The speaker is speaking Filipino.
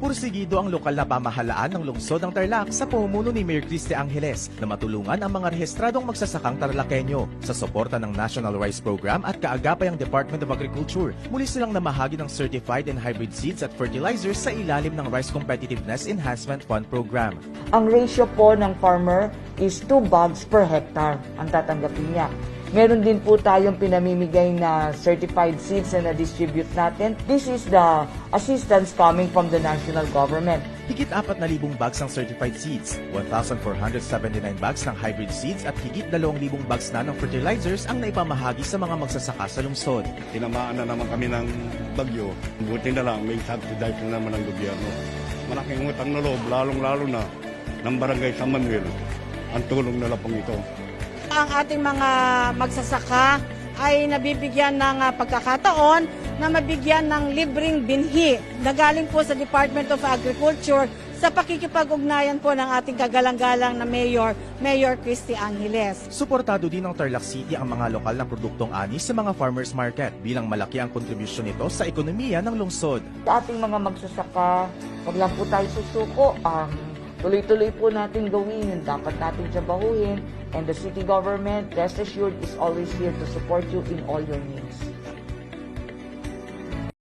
Pursigido ang lokal na pamahalaan ng lungsod ng Tarlac sa pamumuno ni Mayor Cristi Angeles na matulungan ang mga rehistradong magsasakang Tarlakenyo sa suporta ng National Rice Program at kaagapay ang Department of Agriculture. Muli silang namahagi ng certified and hybrid seeds at fertilizers sa ilalim ng Rice Competitiveness Enhancement Fund Program. Ang ratio po ng farmer is 2 bags per hectare ang tatanggapin niya. Meron din po tayong pinamimigay na certified seeds na na-distribute natin. This is the assistance coming from the national government. Higit 4,000 bags ng certified seeds, 1,479 bags ng hybrid seeds at higit 2,000 bags na ng fertilizers ang naipamahagi sa mga magsasaka sa lungsod. Tinamaan na naman kami ng bagyo. Buti na lang, may subsidize na naman ng gobyerno. Malaking utang na loob, lalong-lalo na ng barangay San Manuel. Ang tulong nila pong ito. Ang ating mga magsasaka ay nabibigyan ng ah, pagkakataon na mabigyan ng libreng binhi na galing po sa Department of Agriculture sa pakikipag-ugnayan po ng ating kagalang-galang na Mayor, Mayor Christy Angeles. Suportado din ng Tarlac City ang mga lokal na produktong ani sa mga farmers market bilang malaki ang kontribusyon nito sa ekonomiya ng lungsod. Sa ating mga magsasaka, wag lang po tayo susuko. Um, tuloy-tuloy po natin gawin yung dapat natin trabahuhin. And the city government, rest assured, is always here to support you in all your needs.